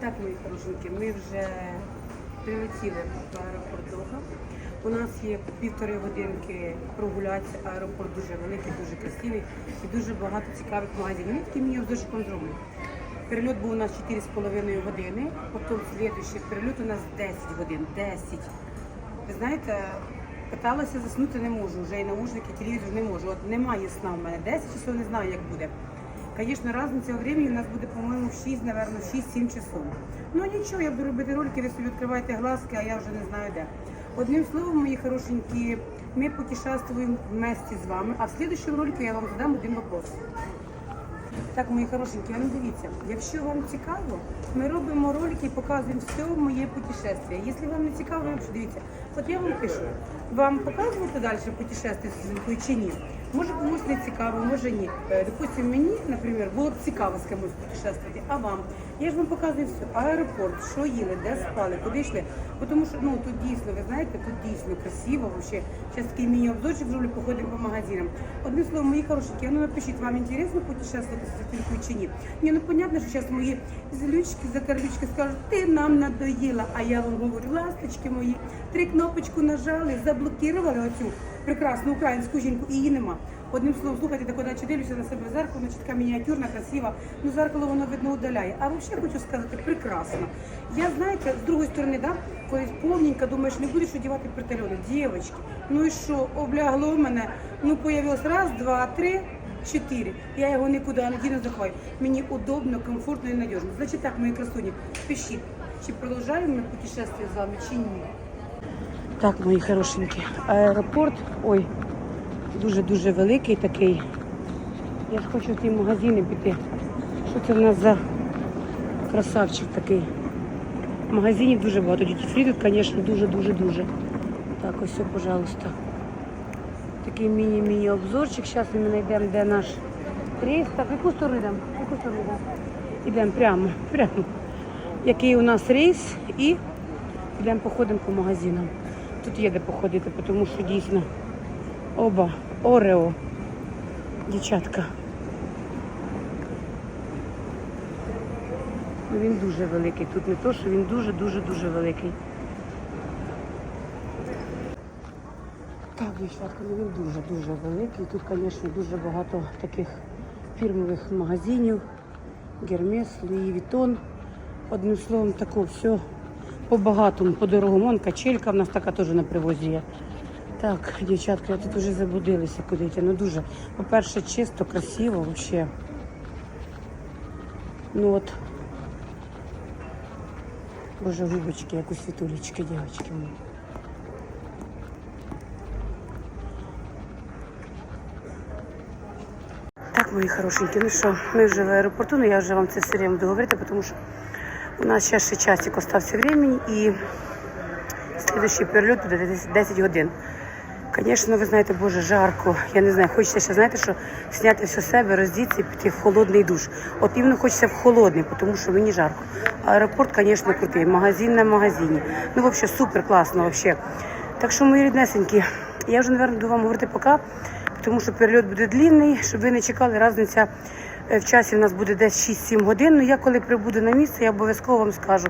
Так, мої хорошенькі, ми вже прилетіли в аеропорт Доха. У нас є півтори годинки прогулятися. Аеропорт дуже великий, дуже красивий і дуже багато цікавих магазинів. Ми такі мені дуже контрольний. Перельот був у нас 4,5 години, потім слідуючий перельот у нас 10 годин. 10. Ви знаєте, питалася заснути не можу, вже і наушники, телевізор не можу. От немає сна в мене. 10 часов не знаю, як буде. Звісно, різниця у времени у нас буде, по-моєму, 6, напевно, 6-7 часов. Ну нічого, я буду робити ролики, ви собі відкриваєте глазки, а я вже не знаю де. Одним словом, мої хорошенькі, ми путешествуємо вместе з вами, а в слідчому ролику я вам задам один вопрос. Так, мої хорошенькі, ну дивіться, якщо вам цікаво, ми робимо ролики і показуємо все моє путешествие. Якщо вам не цікаво, дивіться. От я вам пишу, вам показувати далі путешествие чи ні? Може комусь не цікаво, може ні. Е, Допустим, мені, наприклад, було б цікаво з кимось путешествувати, а вам? Я ж вам показую все. Аеропорт, що їли, де спали, куди йшли. Тому що ну тут дійсно, ви знаєте, тут дійсно красиво. Вообще, зараз такий міні-обзорчик зроблю, походимо по магазинам. Одним словом, мої хорошенькі, ну напишіть, вам інтересно путешествувати з Світулькою чи ні? Ні, ну понятно, що зараз мої злючки, закарлючки скажуть, ти нам надоїла. А я вам говорю, ласточки мої, три кнопочку нажали, заблокували оцю прекрасну українську жінку, і її нема. Одним словом, слухайте, так коли дивлюся на себе в зеркало, значить така мініатюрна, красива. Ну, зеркало воно видно удаляє. А взагалі хочу сказати, прекрасно. Я знаєте, з другої сторони, да, коли повненько думаєш, не будеш одягати пертальони. Дівчатки, ну і що, облягло мене, ну появилось раз, два, три. Чотири. Я його нікуди не діну заховаю. Мені удобно, комфортно і надіжно. Значить так, мої красуні, пишіть, чи продовжаємо ми путешествие з вами, чи ні. Так, мої хорошенькі, аеропорт, ой, дуже-дуже великий такий. Я ж хочу в ті магазини піти. Що це в нас за красавчик такий? Магазинів дуже багато. Діті фрі тут, звісно, дуже-дуже-дуже. Так, ось, все, пожалуйста. Такий міні-міні обзорчик. Зараз ми знайдемо, де наш рейс. Так, в яку сторону йдемо? Яку сторону йдемо? Йдемо прямо, прямо. Який у нас рейс і йдемо походимо по магазинам. Тут є де походити, тому що дійсно оба Орео. Дівчатка. Ну, Він дуже великий. Тут не то, що він дуже-дуже-дуже великий. Так, дівчатка, ну він дуже-дуже великий. Тут, звісно, дуже багато таких фірмових магазинів. Гермес, Луї Вітон. Одним словом, тако все по-багатому, по-дорогому. Вон качелька в нас така теж на привозі є. Так, дівчатка, я тут вже забудилася куди йти. Ну дуже, по-перше, чисто, красиво взагалі. Ну от. Боже, губочки, як у світулечки, дівчатки мої. Так, мої хорошенькі, ну що, ми вже в аеропорту, ну я вже вам це все время буду говорити, тому що у нас ще ще часик остався времени і слідуючий перельот буде десь 10 годин. Звісно, ви знаєте, боже, жарко. Я не знаю, хочеться ще, знаєте, що зняти все себе, роздіться і піти в холодний душ. От іменно хочеться в холодний, тому що мені жарко. Аеропорт, звісно, крутий, магазин на магазині. Ну, взагалі, супер класно, взагалі. Так що, мої ріднесенькі, я вже, мабуть, буду вам говорити пока, тому що перельот буде длинний, щоб ви не чекали, різниця в часі в нас буде десь 6-7 годин. Ну я коли прибуду на місце, я обов'язково вам скажу.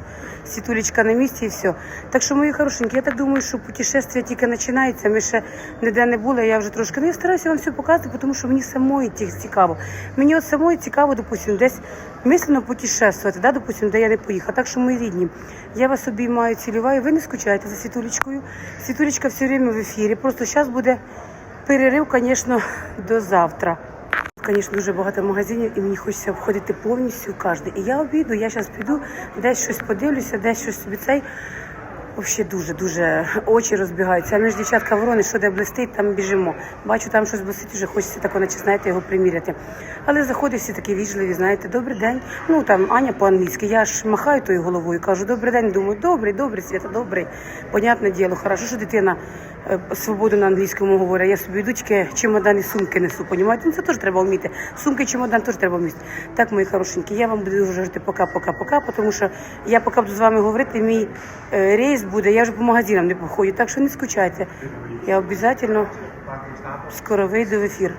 Світулечка на місці і все. Так що, мої хорошенькі, я так думаю, що путешествие тільки починається. Ми ще ніде не були. Я вже трошки. Ну я стараюся вам все показати, тому що мені самої цікаво. Мені от самої цікаво, допустим, десь мислено путешествувати, да, допустим, де я не поїхала. Так що, мої рідні, я вас обіймаю, цілюваю. Ви не скучайте за світулечкою. Світулечка все время в ефірі. Просто зараз буде перерив, звісно, до завтра. Звісно, дуже багато магазинів і мені хочеться обходити повністю кожен. І я обійду, я зараз піду, десь щось подивлюся, десь щось собі цей. Взагалі дуже-дуже очі розбігаються. А ми ж дівчатка ворони, що де блистить, там біжимо. Бачу, там щось блистить, вже хочеться тако, наче, знаєте, його приміряти. Але заходять всі такі вічливі, знаєте, добрий день. Ну там Аня по-англійськи. Я ж махаю тою головою, кажу, добрий день. Думаю, добрий, добрий, Свята, добрий. Понятне діло, хорошо, що дитина свободу на англійському говоря, Я собі дочки чемодан сумки несу, понімаєте? Ну це теж треба вміти. Сумки, чемодан теж треба вміти. Так, мої хорошенькі, я вам буду говорити пока-пока-пока, тому що я поки буду з вами говорити, мій е, рейс буде, я вже по магазинам не походю, так що не скучайте. Я обов'язково скоро вийду в ефір.